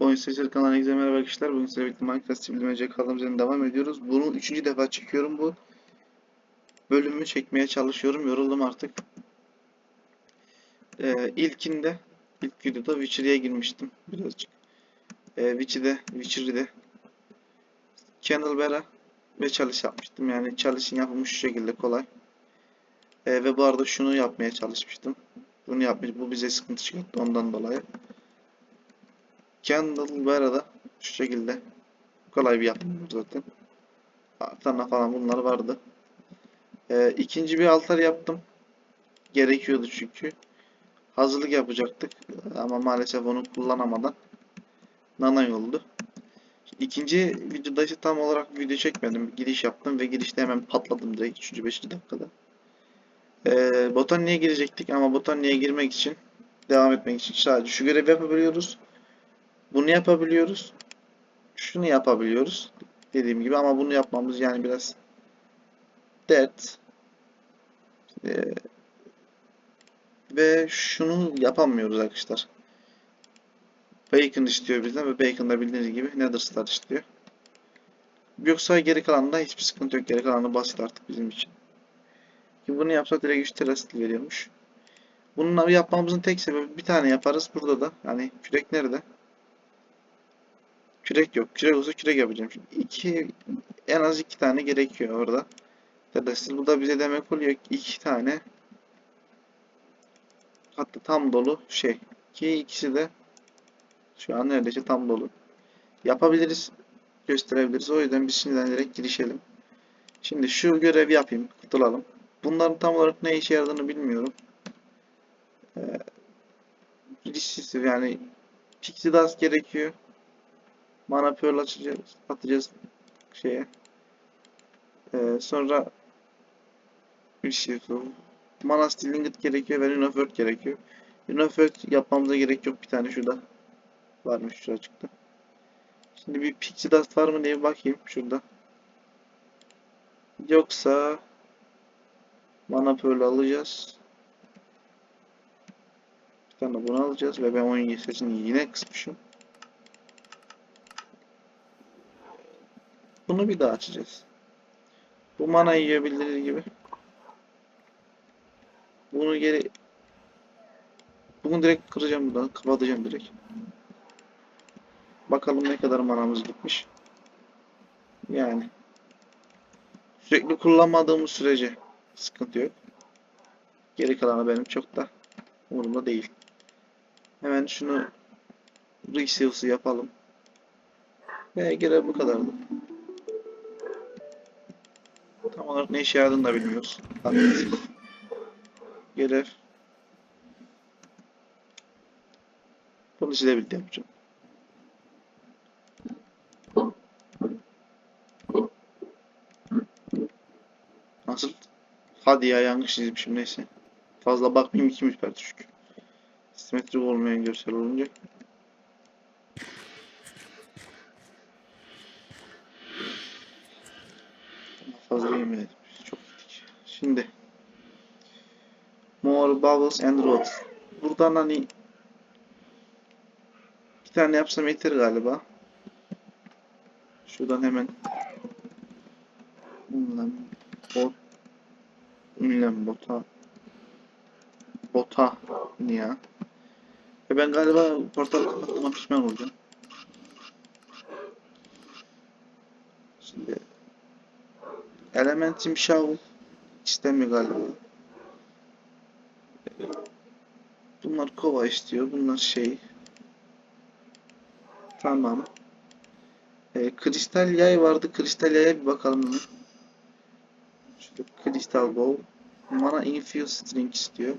Oyun Sesleri kanalına herkese merhaba arkadaşlar. Bugün sizlerle birlikte Minecraft Simülemece kaldığımız devam ediyoruz. Bunu üçüncü defa çekiyorum bu. Bölümü çekmeye çalışıyorum. Yoruldum artık. Ee, ilkinde, ilk videoda Witcher'ya girmiştim birazcık. Ee, Witcher'de, Witcher'de Candlebear'a ve çalış yapmıştım. Yani çalışın yapılmış şu şekilde kolay. Ee, ve bu arada şunu yapmaya çalışmıştım. Bunu yapmış. Bu bize sıkıntı çıkarttı ondan dolayı. Candlebear'a da şu şekilde kolay bir yapım zaten. Altarına falan bunlar vardı. Ee, ikinci bir altar yaptım. Gerekiyordu çünkü. Hazırlık yapacaktık ama maalesef onu kullanamadan nanay oldu. İkinci videoda ise tam olarak video çekmedim. Giriş yaptım ve girişte hemen patladım direkt 3. 5. dakikada. Ee, botaniğe girecektik ama botaniğe girmek için devam etmek için sadece şu görevi yapabiliyoruz. Bunu yapabiliyoruz. Şunu yapabiliyoruz. Dediğim gibi ama bunu yapmamız yani biraz dert. Ee, ve şunu yapamıyoruz arkadaşlar. Bacon istiyor bizden ve Bacon da bildiğiniz gibi Nether Star istiyor. Yoksa geri kalanında hiçbir sıkıntı yok. Geri kalanı basit artık bizim için. Ki bunu yapsak direkt 3 terastil veriyormuş. Bununla yapmamızın tek sebebi bir tane yaparız burada da. Hani kürek nerede? Kürek yok. Kürek olsa kürek yapacağım. Şimdi iki, en az iki tane gerekiyor orada. Terastil bu da bize demek oluyor ki iki tane hatta tam dolu şey. Ki ikisi de şu an neredeyse tam dolu. Yapabiliriz. Gösterebiliriz. O yüzden biz şimdiden direkt girişelim. Şimdi şu görevi yapayım. Kurtulalım. Bunların tam olarak ne işe yaradığını bilmiyorum. Ee, girişsiz yani Pixie gerekiyor. Mana Pearl açacağız. Atacağız şeye. Ee, sonra bir şey Mana Steel Ingot gerekiyor ve Rune of Earth gerekiyor. Rune of Earth yapmamıza gerek yok. Bir tane şurada varmış şurada çıktı. Şimdi bir Pixie Dust var mı diye bakayım şurada. Yoksa Mana Pearl alacağız. Bir tane bunu alacağız ve ben oyun sesini yine kısmışım. Bunu bir daha açacağız. Bu mana yiyebildiği gibi. Bunu geri bunu direkt kıracağım buradan. Kapatacağım direkt. Bakalım ne kadar manamız gitmiş. Yani sürekli kullanmadığımız sürece sıkıntı yok. Geri kalanı benim çok da umurumda değil. Hemen şunu Reseals'ı yapalım. Ve görev bu kadardı. Tam olarak ne işe yaradığını da bilmiyoruz. Görev. Bunu size birlikte yapacağım. Nasıl? Hadi ya yanlış çizmişim neyse. Fazla bakmayayım iki müper düşük. Simetrik olmayan görsel olunca. Fazla yemeyelim. Çok gittik. Şimdi. More bubbles and rods. Buradan hani bir tane yapsam yeter galiba. Şuradan hemen Ünlem bot Ünlem bota Bota Niye? Ve ben galiba portal kapattığıma pişman olacağım. Şimdi Elementim Shovel istemiyor galiba. Bunlar kova istiyor. Bunlar şey. Tamam. E, kristal yay vardı. Kristal yaya bir bakalım. Şurada kristal bow. Mana infuse string istiyor.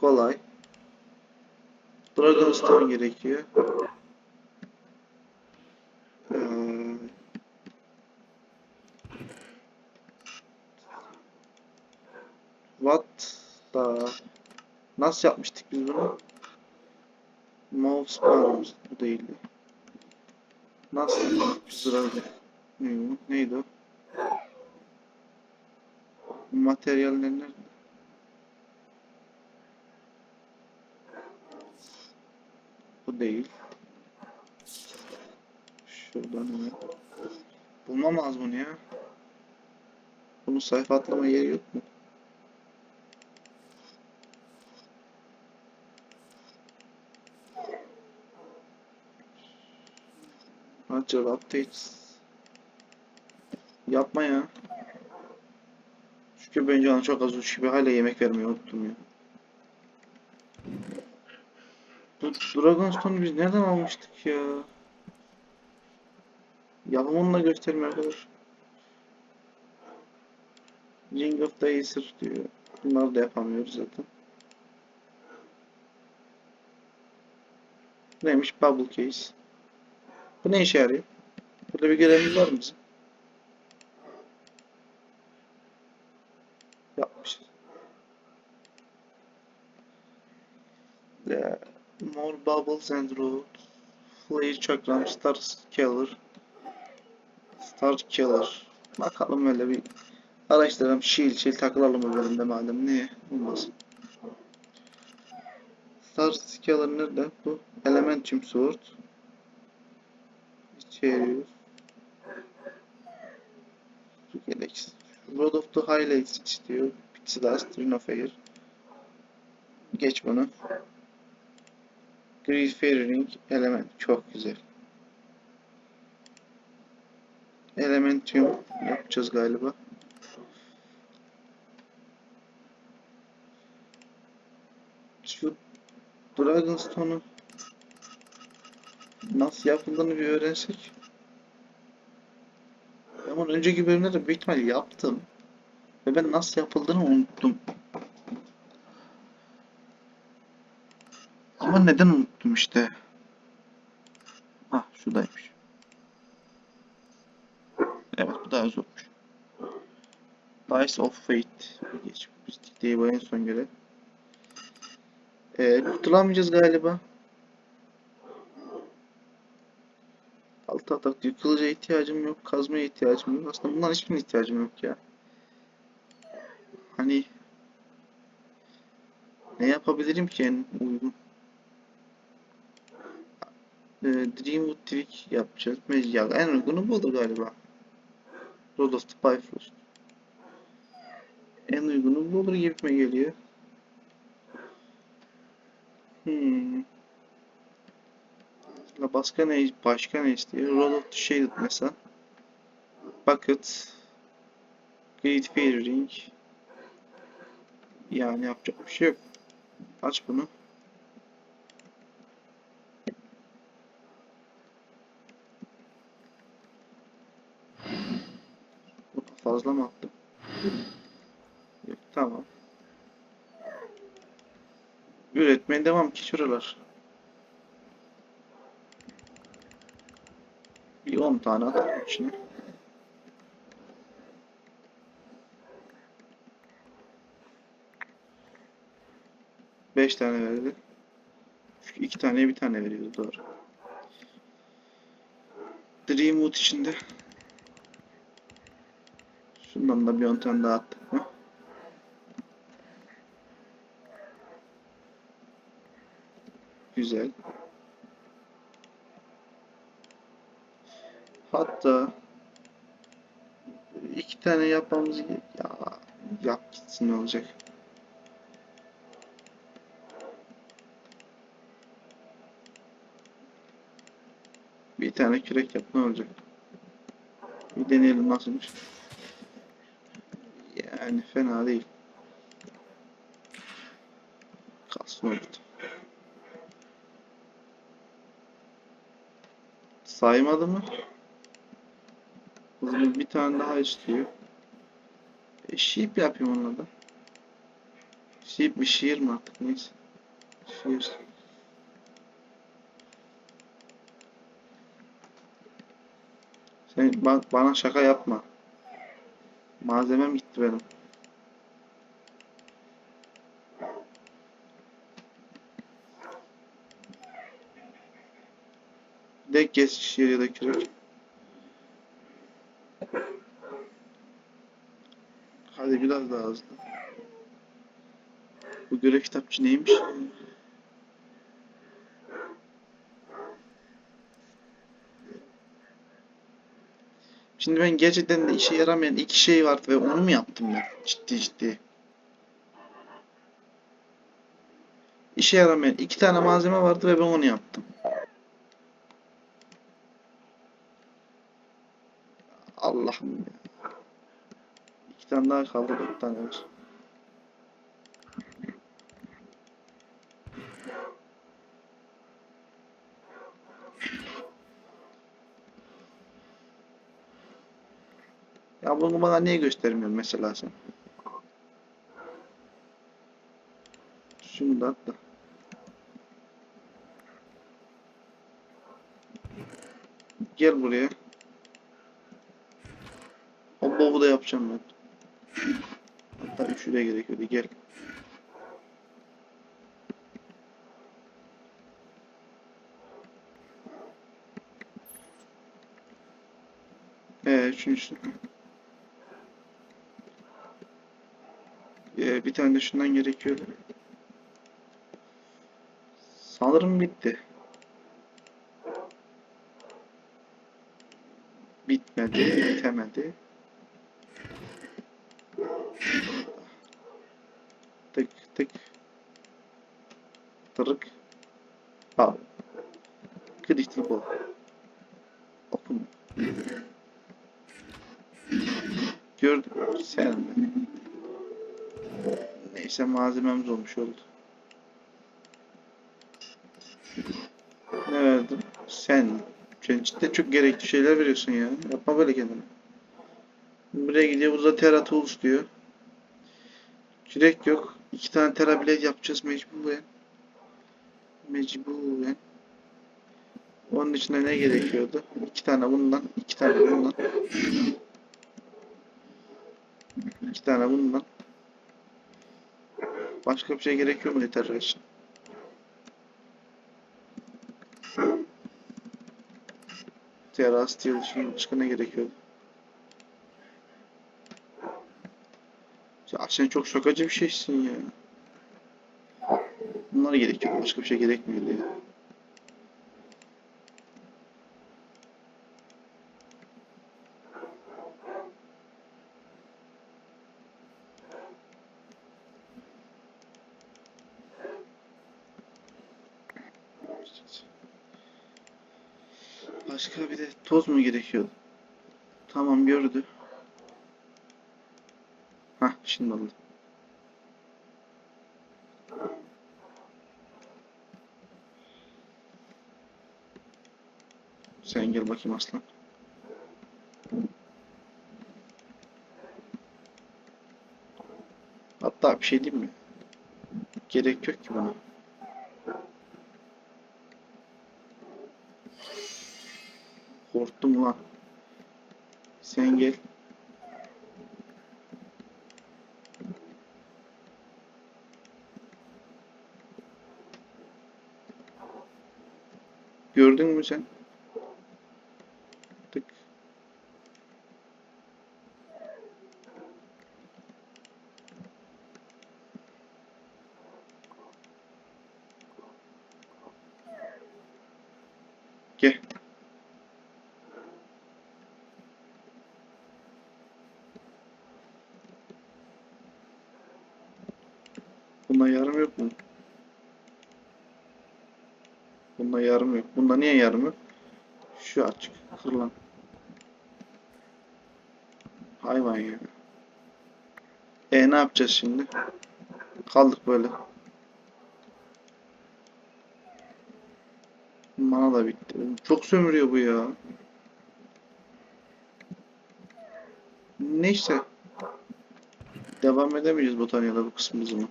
Kolay. Dragonstone gerekiyor. Ee, what da Nasıl yapmıştık biz bunu? Mouse Palms bu değildi. Nasıl sırada? Ne, neydi o? Materyaller nerede? Bu değil. Şuradan hemen. Bulmam lazım bunu ya. Bunun sayfa atlama yeri yok mu? Acaba updates. Yapma ya. Çünkü ben canı çok az uç gibi hala yemek vermeyi unuttum ya. Bu Dragonstone'u biz nereden almıştık ya? Yapımını da göstermiyor arkadaş. Ring of the Acer diyor. Bunları da yapamıyoruz zaten. Neymiş? Bubble Case. Bu ne işe yarıyor? Burada bir görevimiz var mı bizim? Yapmışız. The more bubbles and roots. Flare Chakram, Star Killer. Star Killer. Bakalım öyle bir araştıralım. Shield, shield takılalım o bölümde madem. Niye? Olmasın. Star Killer nerede? Bu Elementium Sword. İçeriyor. Su Galaxy. Road of the Highlights istiyor. Dust, Ring of Air. Geç bunu. Great Fairy Ring Element. Çok güzel. Elementium yapacağız galiba. Şu Dragonstone'u nasıl yapıldığını bir öğrensek. Ben bunu önceki bölümlerde büyük ihtimal yaptım. Ve ben nasıl yapıldığını unuttum. Ama neden unuttum işte. Ah şuradaymış. Evet bu daha zormuş. Dice of Fate. Geç. Bistik diye bu en son görev. Ee, kurtulamayacağız galiba. Altı atak diyor. Kılıca ihtiyacım yok. Kazmaya ihtiyacım yok. Aslında bundan hiçbirine ihtiyacım yok ya. Hani ne yapabilirim ki en uygun? Ee, Dreamwood Trick yapacağız. Ya en uygunu budur galiba. Road of the Bifrost. En uygunu bu olur gibime geliyor. Hmm. Ya Başka ne, başka ne istiyor? Road of the Shaded mesela. Bucket. Great Fairy Ring. Yani yapacak bir şey yok. Aç bunu. Bu fazla mı attım? Yok, tamam. Üretmeye devam ki şuralar. Bir 10 tane atalım içine. Beş tane verdi. Çünkü iki taneye bir tane veriyordu doğru. Dreamwood içinde. Şundan da bir 10 tane daha attık mı? Güzel. Hatta iki tane yapmamız. Ya yap gitsin ne olacak? Bir tane kürek yap ne olacak? Bir deneyelim nasılmış. Yani fena değil. Oldu. Saymadı mı? O bir tane daha istiyor. E, sheep yapayım onunla da. Sheep mi şiir mi artık neyse. Şiir. Sen ba- bana şaka yapma. Malzemem gitti benim. De geç şiir ya da kürek. Hadi biraz daha hızlı. Bu görev kitapçı neymiş? Şimdi ben gerçekten de işe yaramayan iki şey vardı ve onu mu yaptım ben? Ciddi ciddi. İşe yaramayan iki tane malzeme vardı ve ben onu yaptım. Allah'ım ya. İki tane daha kaldı, dört tane var. Ya bunu bana niye göstermiyorsun mesela sen? Şunu da atla. Gel buraya. Da yapacağım ben. Hatta üçü de gerekiyordu. Gel. Ee, üçüncüsü. Ee, bir tane de şundan gerekiyordu. Sanırım bitti. Bitmedi, bitemedi. Tık. Tırık. Al. Crystal ball. Okun. Gördüm. Sen. Neyse malzememiz olmuş oldu. Ne verdim? Sen. Sen cidden çok gerekli şeyler veriyorsun ya. Yapma böyle kendine. Buraya gidiyor. Burada Terra Tools diyor. Kürek yok. İki tane Terra Blade yapacağız mecburen. Mecburen. Onun içinde ne gerekiyordu? İki tane bundan. iki tane bundan. İki tane bundan. Başka bir şey gerekiyor mu Terra için? Terra Steel başka ne gerekiyordu? Ya sen çok şakacı bir şeysin ya. Bunlar gerekiyor. Başka bir şey gerekmiyor ya. Başka bir de toz mu gerekiyordu? Tamam gördü. Oldu. Sen gel bakayım aslan. Hatta bir şey diyeyim mi? Gerek yok ki buna. Korktum lan. Sen gel. 等我先。Bunda yarım yok. Bunda niye yarım yok? Şu açık. Kır lan. Hayvan ya. E ne yapacağız şimdi? Kaldık böyle. Mana da bitti. Çok sömürüyor bu ya. Neyse. Devam edemeyeceğiz botanyada bu kısmımızı mı?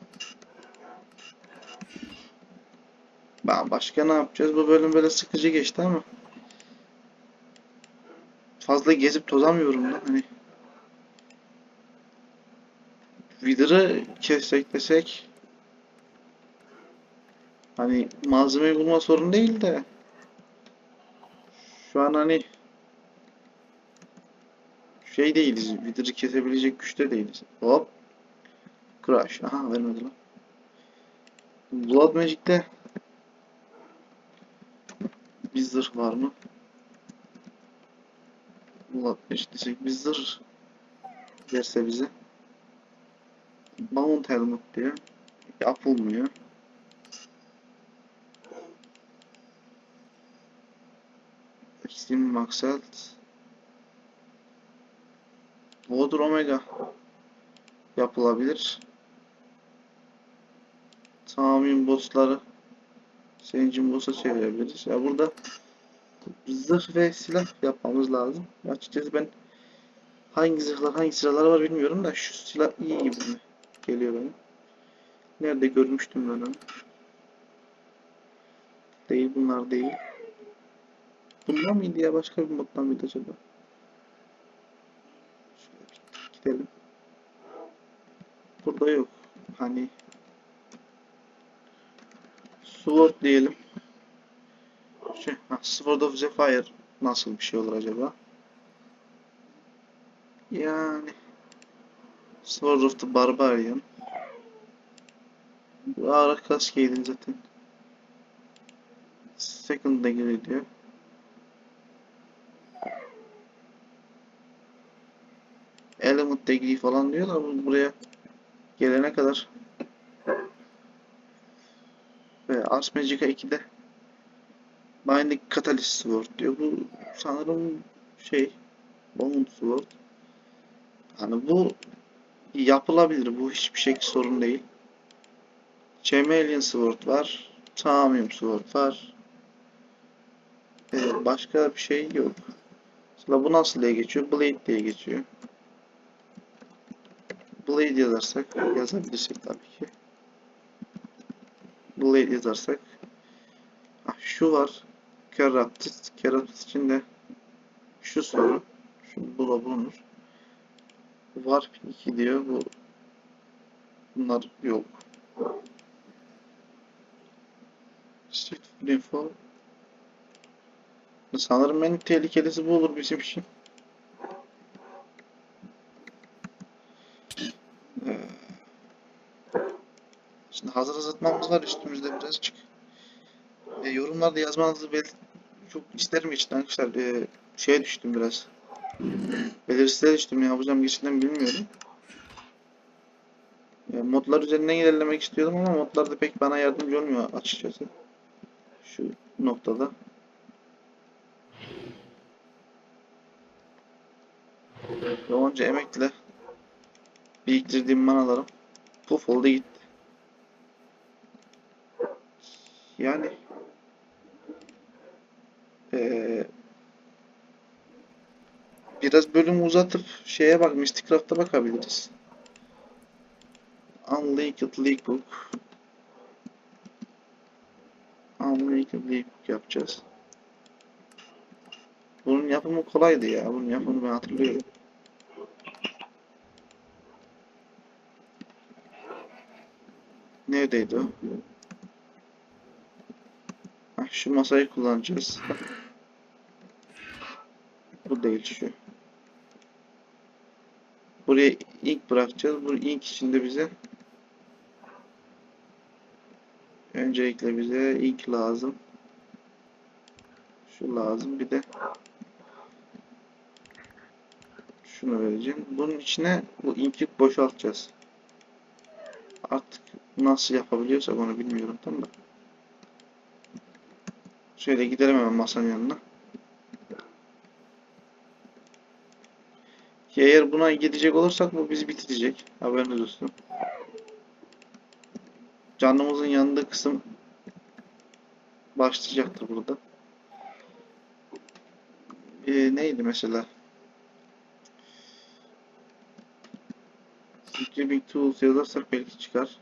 Ben başka ne yapacağız? Bu bölüm böyle sıkıcı geçti ama fazla gezip tozamıyorum da hani Wither'ı kessek desek hani malzemeyi bulma sorun değil de şu an hani şey değiliz. Wither'ı kesebilecek güçte değiliz. Hop. Crash. Aha vermedi lan. Blood Magic'te bir zırh var mı? Ulan eşitlesek bir zırh verse bize. Mount Helmet diyor. Yapılmıyor. Extreme Maksat. Water Omega yapılabilir. Tamamen bossları Sencin boss'a çevirebiliriz. Ya burada zırh ve silah yapmamız lazım. Açıkçası ben hangi zırhlar hangi silahlar var bilmiyorum da şu silah iyi gibi geliyor bana. Nerede görmüştüm ben onu? Değil bunlar değil. Bunlar mıydı ya başka bir moddan mıydı acaba? Şöyle gidelim. Burada yok. Hani Sword diyelim. Şey, ha, Sword of Zephyr nasıl bir şey olur acaba? Yani Sword of the Barbarian ağır kaskeydin zaten. Second degree diyor. Element degree falan diyorlar bu buraya gelene kadar. Ve Ars Magica 2'de Binding Catalyst Sword diyor. Bu sanırım şey Bone Sword. Yani bu yapılabilir. Bu hiçbir şey sorun değil. Chameleon Sword var. Tamium Sword var. Ee, başka bir şey yok. Mesela bu nasıl diye geçiyor? Blade diye geçiyor. Blade yazarsak yazabilirsek tabii ki. Blade yazarsak ah, şu var. Keratis. Keratis için de şu soru. Şu bu da bulunur. Warp 2 diyor. Bu bunlar yok. Food Info. Sanırım en tehlikelisi bu olur bizim için. Hazır azaltmamız var üstümüzde birazcık. E, yorumlarda yazmanızı bel çok isterim için arkadaşlar. E, şeye düştüm biraz. Belirsizliğe düştüm ne yapacağım gerçekten bilmiyorum. E, modlar üzerinden ilerlemek istiyordum ama modlar da pek bana yardımcı olmuyor açıkçası. Şu noktada. Onca emekle biriktirdiğim manalarım puf oldu gitti. Yani eee, biraz bölümü uzatıp şeye bak Mysticraft'a bakabiliriz. Unlinked Leakbook Unlinked Leakbook yapacağız. Bunun yapımı kolaydı ya. Bunun yapımını ben hatırlıyorum. Neredeydi o? Şu masayı kullanacağız. Bu değil şu. Buraya ink bırakacağız. Bu ink içinde bize öncelikle bize ink lazım. Şu lazım. Bir de şunu vereceğim. Bunun içine bu inki boşaltacağız. Artık nasıl yapabiliyorsak onu bilmiyorum tam da. Şöyle gidelim hemen masanın yanına. Eğer buna gidecek olursak bu bizi bitirecek. Haberiniz olsun. Canımızın yanında kısım başlayacaktır burada. Ee, neydi mesela? Scribbing Tools yazarsak belki çıkar.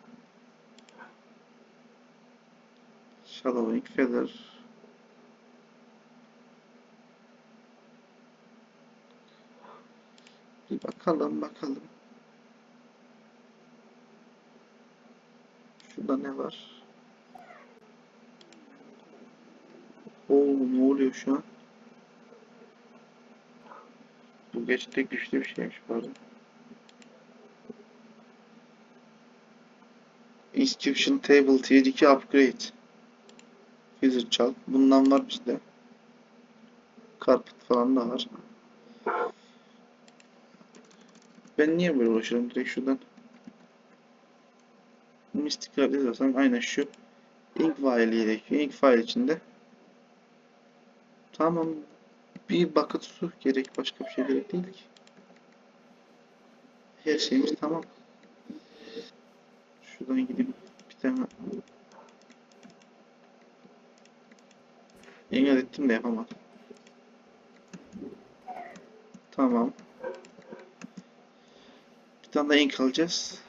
Shadowing Feather. Bir bakalım bakalım. Şurada ne var? Oo ne oluyor şu an? Bu gerçekten güçlü bir şeymiş pardon. Inscription Table Tier 2 Upgrade. Wizard. Bundan var bizde. Carpet falan da var. Ben niye böyle uğraşıyorum direkt şuradan. Mystic Craft yazarsam aynen şu. Ink file gerekiyor. Ink file içinde. Tamam. Bir bucket su gerek. Başka bir şey gerek değil ki. Her şeyimiz tamam. Şuradan gidip bir tane Engel ettim de yapamadım. Tamam. Bir tane daha ink alacağız.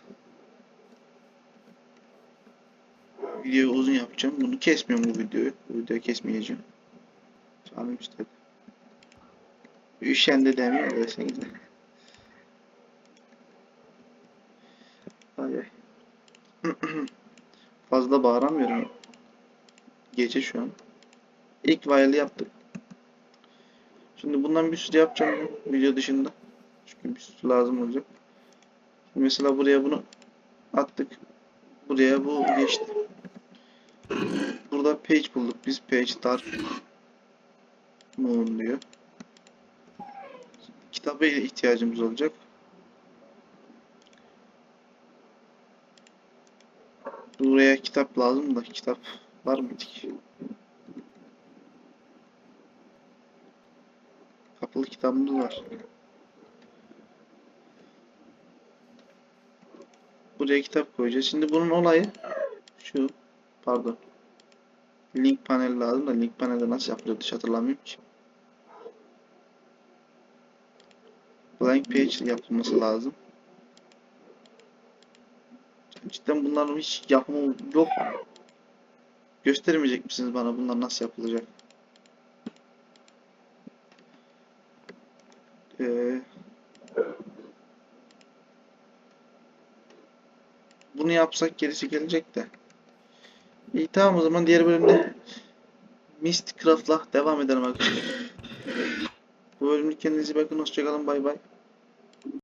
Videoyu uzun yapacağım. Bunu kesmiyorum bu videoyu. Bu videoyu kesmeyeceğim. Canım istedi. Üşendi demiyor deseniz de. Ay ay. Fazla bağıramıyorum. Gece şu an. İlk wire'lı yaptık. Şimdi bundan bir sürü yapacağım video dışında. Çünkü bir sürü lazım olacak. Mesela buraya bunu attık. Buraya bu geçti. Burada page bulduk. Biz page dark moon diyor. Kitaba ihtiyacımız olacak. Buraya kitap lazım da kitap var mıydı ki? Kapalı kitabımız var. Buraya kitap koyacağız. Şimdi bunun olayı şu. Pardon. Link panel lazım da link panelde nasıl yapılıyordu hiç hatırlamıyorum ki. Blank page yapılması lazım. Cidden bunların hiç yapımı yok. Göstermeyecek misiniz bana bunlar nasıl yapılacak? Ee, yapsak gerisi gelecek de. İyi tamam o zaman diğer bölümde Mist Craft'la devam edelim arkadaşlar. Bu bölümlük kendinize bakın. Hoşçakalın. Bay bay.